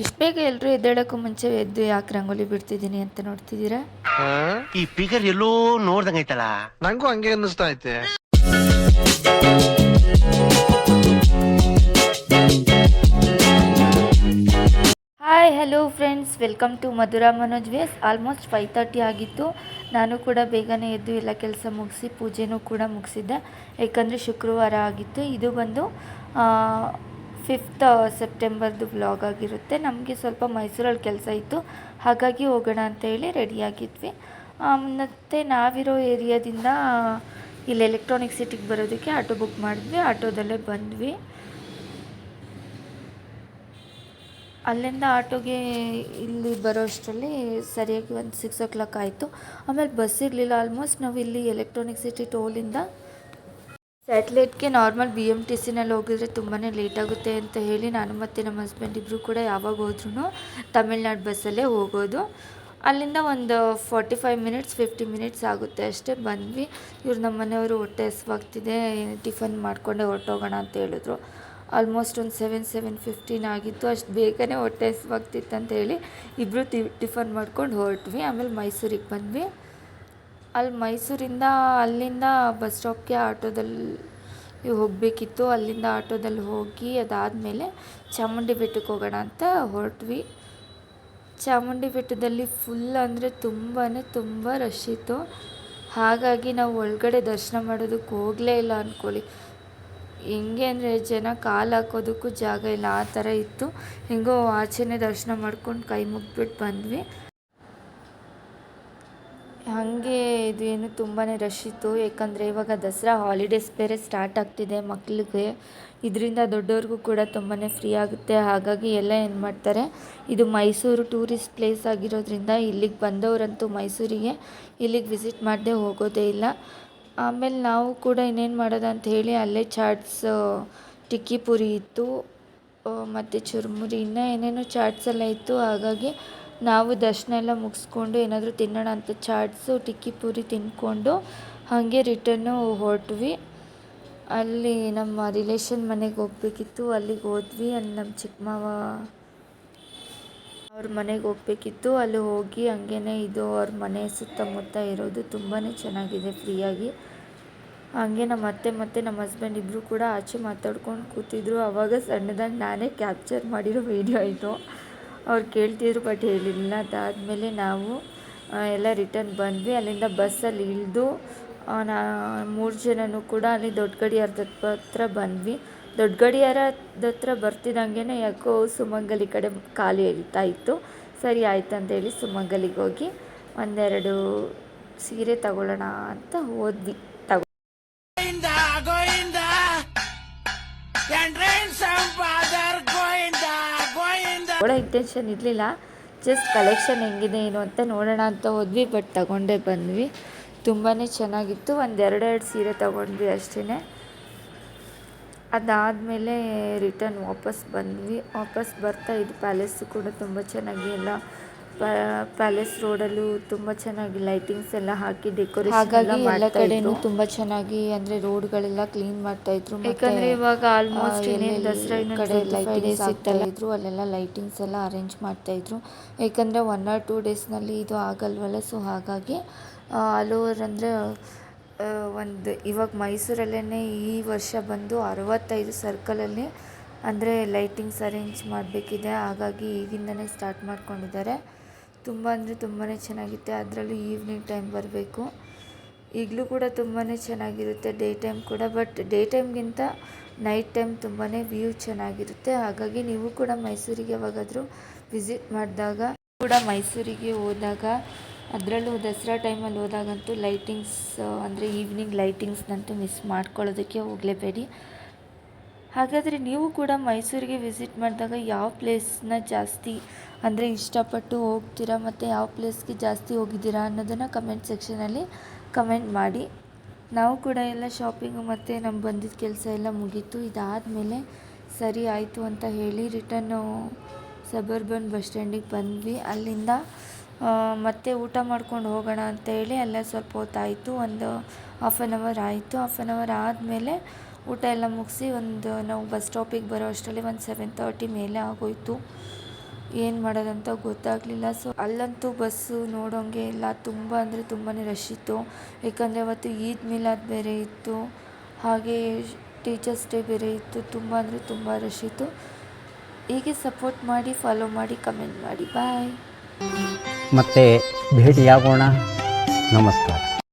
ಇಷ್ಟು ಬೇಗ ಎಲ್ಲರೂ ಎದ್ದೇಳಕ್ಕೂ ಮುಂಚೆ ಎದ್ದು ಯಾಕೆ ರಂಗೋಲಿ ಬಿಡ್ತಿದ್ದೀನಿ ಅಂತ ನೋಡ್ತಿದ್ದೀರಾ? ಈ ಫಿಗರ್ ಎಲ್ಲೋ ನೋಡ್ದಂಗೈತಲ್ಲ ನಂಗೂ ಹಂಗೆ ಅನ್ನಿಸ್ತಾ ಐತೆ. Hi hello friends welcome to Madhura Manoj was almost five thirty ಆಗಿತ್ತು. ನಾನು ಕೂಡ ಬೇಗನೆ ಎದ್ದು ಎಲ್ಲ ಕೆಲಸ ಮುಗಿಸಿ ಪೂಜೆನೂ ಕೂಡ ಮುಗಿಸಿದ್ದೆ. ಯಾಕಂದರೆ ಶುಕ್ರವಾರ ಆಗಿತ್ತು. ಇದು ಬಂದು ಫಿಫ್ತ್ ಸೆಪ್ಟೆಂಬರ್ದು ವ್ಲಾಗ್ ಆಗಿರುತ್ತೆ. ನಮಗೆ ಸ್ವಲ್ಪ ಮೈಸೂರಲ್ಲಿ ಕೆಲಸ ಇತ್ತು. ಹಾಗಾಗಿ ಹೋಗೋಣ ಅಂತ ಹೇಳಿ ರೆಡಿಯಾಗಿದ್ವಿ ಮತ್ತು ನಾವಿರೋ ಏರಿಯಾದಿಂದ ಇಲ್ಲಿ ಎಲೆಕ್ಟ್ರಾನಿಕ್ ಸಿಟಿಗೆ ಬರೋದಕ್ಕೆ ಆಟೋ ಬುಕ್ ಮಾಡಿದ್ವಿ. ಆಟೋದಲ್ಲೇ ಬಂದ್ವಿ. ಅಲ್ಲಿಂದ ಆಟೋಗೆ ಇಲ್ಲಿ ಬರೋ ಅಷ್ಟರಲ್ಲಿ ಸರಿಯಾಗಿ ಒಂದು ಸಿಕ್ಸ್ ಓ ಕ್ಲಾಕ್ ಆಯಿತು. ಆಮೇಲೆ ಬಸ್ ಇರಲಿಲ್ಲ ಆಲ್ಮೋಸ್ಟ್ ನಾವು ಇಲ್ಲಿ ಎಲೆಕ್ಟ್ರಾನಿಕ್ ಸಿಟಿ ಟೋಲಿಂದ ಸ್ಯಾಟ್ಲೈಟ್ಗೆ ನಾರ್ಮಲ್ ಬಿ ಎಂ ಟಿ ಸಿನಲ್ಲಿ ಹೋಗಿದ್ರೆ ತುಂಬಾ ಲೇಟ್ ಆಗುತ್ತೆ ಅಂತ ಹೇಳಿ ನಾನು ಮತ್ತು ನಮ್ಮ ಹಸ್ಬೆಂಡ್ ಇಬ್ಬರು ಕೂಡ ಯಾವಾಗ ಹೋದ್ರೂ ತಮಿಳ್ನಾಡು ಬಸ್ಸಲ್ಲೇ ಹೋಗೋದು. ಅಲ್ಲಿಂದ ಒಂದು forty five minutes fifty minutes ಆಗುತ್ತೆ ಅಷ್ಟೇ. ಬಂದ್ವಿ. ಇವ್ರು ನಮ್ಮ ಮನೆಯವರು ಹೊಟ್ಟೆ ಹಸ್ವಾಗ್ತಿದೆ, ಟಿಫನ್ ಮಾಡಿಕೊಂಡೆ ಹೊರಟೋಗೋಣ ಅಂತ ಹೇಳಿದ್ರು. ಆಲ್ಮೋಸ್ಟ್ ಒಂದು ಸೆವೆನ್ ಸೆವೆನ್ ಫಿಫ್ಟೀನ್ ಆಗಿತ್ತು. ಅಷ್ಟು ಬೇಗನೆ ಹೊಟ್ಟೆ ಹಸ್ವಾಗ್ತಿತ್ತು ಅಂತ ಹೇಳಿ ಇಬ್ಬರು ಟಿಫನ್ ಮಾಡ್ಕೊಂಡು ಹೊರಟ್ವಿ. ಆಮೇಲೆ ಮೈಸೂರಿಗೆ ಬಂದ್ವಿ. ಅಲ್ಲಿ ಮೈಸೂರಿಂದ ಅಲ್ಲಿಂದ ಬಸ್ ಸ್ಟಾಪ್ಗೆ ಆಟೋದಲ್ಲಿ ಹೋಗಬೇಕಿತ್ತು. ಅಲ್ಲಿಂದ ಆಟೋದಲ್ಲಿ ಹೋಗಿ ಅದಾದಮೇಲೆ ಚಾಮುಂಡಿ ಬೆಟ್ಟಕ್ಕೆ ಹೋಗೋಣ ಅಂತ ಹೊರಟ್ವಿ. ಚಾಮುಂಡಿ ಬೆಟ್ಟದಲ್ಲಿ ಫುಲ್ ಅಂದರೆ ತುಂಬಾ ತುಂಬ ರಶ್ ಇತ್ತು. ಹಾಗಾಗಿ ನಾವು ಒಳಗಡೆ ದರ್ಶನ ಮಾಡೋದಕ್ಕೆ ಹೋಗಲೇ ಇಲ್ಲ ಅಂದ್ಕೊಳ್ಳಿ ಹೆಂಗೆ ಅಂದರೆ ಜನ ಕಾಲು ಹಾಕೋದಕ್ಕೂ ಜಾಗ ಇಲ್ಲ, ಆ ಥರ ಇತ್ತು. ಹೆಂಗೋ ಆಚೆನೇ ದರ್ಶನ ಮಾಡ್ಕೊಂಡು ಕೈ ಮುಗ್ಬಿಟ್ಟು ಬಂದ್ವಿ. ಹಾಗೆ ಇದು ಏನು ತುಂಬಾ ರಶ್ ಇತ್ತು. ಯಾಕಂದರೆ ಇವಾಗ ದಸರಾ ಹಾಲಿಡೇಸ್ ಬೇರೆ ಸ್ಟಾರ್ಟ್ ಆಗ್ತಿದೆ ಮಕ್ಕಳಿಗೆ ಇದರಿಂದ ದೊಡ್ಡವ್ರಿಗೂ ಕೂಡ ತುಂಬಾ ಫ್ರೀ ಆಗುತ್ತೆ. ಹಾಗಾಗಿ ಎಲ್ಲ ಏನು ಮಾಡ್ತಾರೆ, ಇದು ಮೈಸೂರು ಟೂರಿಸ್ಟ್ ಪ್ಲೇಸ್ ಆಗಿರೋದ್ರಿಂದ ಇಲ್ಲಿಗೆ ಬಂದವರಂತೂ ಮೈಸೂರಿಗೆ ಇಲ್ಲಿಗೆ ವಿಸಿಟ್ ಮಾಡದೆ ಹೋಗೋದೇ ಇಲ್ಲ. ಆಮೇಲೆ ನಾವು ಕೂಡ ಇನ್ನೇನು ಮಾಡೋದು ಅಂತ ಹೇಳಿ ಅಲ್ಲೇ ಚಾಟ್ಸ್ ಟಿಕ್ಕಿ ಪುರಿ ಇತ್ತು ಮತ್ತು ಚುರುಮುರಿ, ಇನ್ನೂ ಏನೇನೋ ಚಾಟ್ಸ್ ಎಲ್ಲ ಇತ್ತು. ಹಾಗಾಗಿ ನಾವು ದರ್ಶನ ಎಲ್ಲ ಮುಗಿಸ್ಕೊಂಡು ಏನಾದರೂ ತಿನ್ನೋಣ ಅಂತ ಚಾಟ್ಸು, ಟಿಕ್ಕಿ ಪೂರಿ ತಿಂದ್ಕೊಂಡು ಹಾಗೆ ರಿಟರ್ನು ಹೊರಟ್ವಿ. ಅಲ್ಲಿ ನಮ್ಮ ರಿಲೇಷನ್ ಮನೆಗೆ ಹೋಗ್ಬೇಕಿತ್ತು. ಅಲ್ಲಿಗೆ ಹೋದ್ವಿ. ಅಲ್ಲಿ ನಮ್ಮ ಚಿಕ್ಕ ಮಾವ ಅವ್ರ ಮನೆಗೆ ಹೋಗ್ಬೇಕಿತ್ತು. ಅಲ್ಲಿ ಹೋಗಿ ಹಂಗೇ ಇದು ಅವ್ರ ಮನೆ ಸುತ್ತಮುತ್ತ ಇರೋದು ತುಂಬಾ ಚೆನ್ನಾಗಿದೆ ಫ್ರೀಯಾಗಿ. ಹಾಗೆ ನಮ್ಮ ಅತ್ತೆ ಮತ್ತು ನಮ್ಮ ಹಸ್ಬೆಂಡ್ ಇಬ್ಬರು ಕೂಡ ಆಚೆ ಮಾತಾಡ್ಕೊಂಡು ಕೂತಿದ್ರು. ಆವಾಗ ಸಣ್ಣದಾಗಿ ನಾನೇ ಕ್ಯಾಪ್ಚರ್ ಮಾಡಿರೋ ವೀಡಿಯೋ ಇದು. ಅವ್ರು ಕೇಳ್ತಿದ್ರು ಬಟ್ ಹೇಳಿರಲಿಲ್ಲ ಅದಾದಮೇಲೆ ನಾವು ಎಲ್ಲ ರಿಟರ್ನ್ ಬಂದ್ವಿ. ಅಲ್ಲಿಂದ ಬಸ್ಸಲ್ಲಿ ಇಳಿದು ನಾ, ಮೂರು ಜನನೂ ಕೂಡ ಅಲ್ಲಿ ದೊಡ್ಡ ಗಡಿಯಾರದ ಹತ್ರ ಬಂದ್ವಿ. ದೊಡ್ಡ ಗಡಿಯಾರದ ಹತ್ರ ಬರ್ತಿದ್ದಂಗೆ ಯಾಕೋ ಸುಮಂಗಲಿ ಕಡೆ ಖಾಲಿ ಎಳಿತಾ ಇತ್ತು. ಸರಿ ಆಯ್ತು ಅಂತೇಳಿ ಸುಮಂಗಲಿಗೆ ಹೋಗಿ ಒಂದೆರಡು ಸೀರೆ ತಗೊಳ್ಳೋಣ ಅಂತ ಹೋದ್ವಿ. ತಗೊ ತಗೊಳ್ಳೋ ಇಂಟೆನ್ಷನ್ ಇರಲಿಲ್ಲ. ಜಸ್ಟ್ ಕಲೆಕ್ಷನ್ ಹೆಂಗಿದೆ, ಏನು ಅಂತ ನೋಡೋಣ ಅಂತ ಹೋದ್ವಿ ಬಟ್ ತಗೊಂಡೇ ಬಂದ್ವಿ. ತುಂಬಾ ಚೆನ್ನಾಗಿತ್ತು. ಒಂದು ಎರಡೆರಡು ಸೀರೆ ತೊಗೊಂಡ್ವಿ ಅಷ್ಟೇ ಅದಾದಮೇಲೆ ರಿಟರ್ನ್ ವಾಪಸ್ ಬಂದ್ವಿ. ವಾಪಸ್ ಬರ್ತಾ ಇದು ಪ್ಯಾಲೇಸು ಕೂಡ ತುಂಬ ಚೆನ್ನಾಗಿ ಎಲ್ಲ ಪ್ಯಾಲೇಸ್ ರೋಡಲ್ಲೂ ತುಂಬ ಚೆನ್ನಾಗಿ ಲೈಟಿಂಗ್ಸ್ ಎಲ್ಲ ಹಾಕಿ ಡೆಕೋರೇಷನ್ ಹಾಗಾಗಿ ಎಲ್ಲ ಕಡೆನೂ ತುಂಬ ಚೆನ್ನಾಗಿ ಅಂದರೆ ರೋಡ್ಗಳೆಲ್ಲ ಕ್ಲೀನ್ ಮಾಡ್ತಾ ಇದ್ರು ಯಾಕಂದ್ರೆ ಇವಾಗ ಆಲ್ಮೋಸ್ಟ್ ದಸರಾ ಕಡೆ ಲೈಟಿಂಗ್ಸ್ ಆಗ್ತಾ ಇದ್ರು ಅಲ್ಲೆಲ್ಲ ಲೈಟಿಂಗ್ಸ್ ಎಲ್ಲ ಅರೇಂಜ್ ಮಾಡ್ತಾ ಇದ್ರು. ಯಾಕಂದರೆ ಒನ್ ಆರ್ ಟೂ ಡೇಸ್ನಲ್ಲಿ ಇದು ಆಗಲ್ವಲ್ಲ ಸೊ ಹಾಗಾಗಿ ಆಲ್ ಓವರ್ ಅಂದರೆ ಒಂದು ಇವಾಗ ಮೈಸೂರಲ್ಲೇ ಈ ವರ್ಷ ಬಂದು ಅರವತ್ತೈದು ಸರ್ಕಲಲ್ಲಿ ಅಂದರೆ ಲೈಟಿಂಗ್ಸ್ ಅರೇಂಜ್ ಮಾಡಬೇಕಿದೆ. ಹಾಗಾಗಿ ಈಗಿಂದನೇ ಸ್ಟಾರ್ಟ್ ಮಾಡ್ಕೊಂಡಿದ್ದಾರೆ. ತುಂಬ ಅಂದರೆ ತುಂಬಾ ಚೆನ್ನಾಗಿತ್ತೆ ಅದರಲ್ಲೂ ಈವ್ನಿಂಗ್ ಟೈಮ್ ಬರಬೇಕು. ಈಗಲೂ ಕೂಡ ತುಂಬಾ ಚೆನ್ನಾಗಿರುತ್ತೆ ಡೇ ಟೈಮ್ ಕೂಡ ಬಟ್ ಡೇ ಟೈಮ್ಗಿಂತ ನೈಟ್ ಟೈಮ್ ತುಂಬಾ ವ್ಯೂ ಚೆನ್ನಾಗಿರುತ್ತೆ. ಹಾಗಾಗಿ ನೀವು ಕೂಡ ಮೈಸೂರಿಗೆ ಯಾವಾಗಾದರೂ ವಿಸಿಟ್ ಮಾಡಿದಾಗ, ಕೂಡ ಮೈಸೂರಿಗೆ ಹೋದಾಗ, ಅದರಲ್ಲೂ ದಸರಾ ಟೈಮಲ್ಲಿ ಹೋದಾಗಂತೂ ಲೈಟಿಂಗ್ಸ್ ಅಂದರೆ ಈವ್ನಿಂಗ್ ಲೈಟಿಂಗ್ಸ್ನಂತೂ ಮಿಸ್ ಮಾಡ್ಕೊಳ್ಳೋದಕ್ಕೆ ಹೋಗಲೇಬೇಡಿ. ಹಾಗಾದರೆ ನೀವು ಕೂಡ ಮೈಸೂರಿಗೆ ವಿಸಿಟ್ ಮಾಡಿದಾಗ ಯಾವ ಪ್ಲೇಸ್ನ ಜಾಸ್ತಿ ಅಂದರೆ ಇಷ್ಟಪಟ್ಟು ಹೋಗ್ತೀರಾ ಮತ್ತು ಯಾವ ಪ್ಲೇಸ್ಗೆ ಜಾಸ್ತಿ ಹೋಗಿದ್ದೀರಾ ಅನ್ನೋದನ್ನು ಕಮೆಂಟ್ ಸೆಕ್ಷನಲ್ಲಿ ಕಮೆಂಟ್ ಮಾಡಿ. ನಾವು ಕೂಡ ಎಲ್ಲ ಶಾಪಿಂಗು ಮತ್ತು ನಮ್ಮ ಬಂದಿದ್ದ ಕೆಲಸ ಎಲ್ಲ ಮುಗೀತು. ಇದಾದಮೇಲೆ ಸರಿ ಆಯಿತು ಅಂತ ಹೇಳಿ ರಿಟರ್ನು ಸಬರ್ಬನ್ ಬಸ್ ಸ್ಟ್ಯಾಂಡಿಗೆ ಬಂದ್ವಿ. ಅಲ್ಲಿಂದ ಮತ್ತೆ ಊಟ ಮಾಡ್ಕೊಂಡು ಹೋಗೋಣ ಅಂತ ಹೇಳಿ ಅಲ್ಲೇ ಸ್ವಲ್ಪ ಹೊತ್ತಾಯಿತು. ಒಂದು ಹಾಫ್ ಆನ್ ಅವರ್ ಆಯಿತು. ಹಾಫ್ ಆನ್ ಅವರ್ ಆದಮೇಲೆ ಊಟ ಎಲ್ಲ ಮುಗಿಸಿ ಒಂದು ನಾವು ಬಸ್ ಸ್ಟಾಪಿಗೆ ಬರೋ ಅಷ್ಟರಲ್ಲಿ ಒಂದು ಸೆವೆನ್ ತರ್ಟಿ ಮೇಲೆ ಆಗೋಯಿತು. ಏನು ಮಾಡೋದಂತ ಗೊತ್ತಾಗಲಿಲ್ಲ. ಸೊ ಅಲ್ಲಂತೂ ಬಸ್ಸು ನೋಡೋಂಗೆ ಇಲ್ಲ ತುಂಬ ಅಂದರೆ ತುಂಬಾ ರಶ್ ಇತ್ತು. ಏಕೆಂದರೆ ಅವತ್ತು ಈದ್ ಮಿಲಾದ್ ಬೇರೆ ಇತ್ತು. ಹಾಗೆ ಟೀಚರ್ಸ್ ಡೇ ಬೇರೆ ಇತ್ತು. ತುಂಬ ಅಂದರೆ ತುಂಬ ರಶ್ ಇತ್ತು. ಹೀಗೆ ಸಪೋರ್ಟ್ ಮಾಡಿ ಫಾಲೋ ಮಾಡಿ ಕಮೆಂಟ್ ಮಾಡಿ. ಬಾಯ್ ಮತ್ತೆ ಭೇಟಿಯಾಗೋಣ. ನಮಸ್ಕಾರ.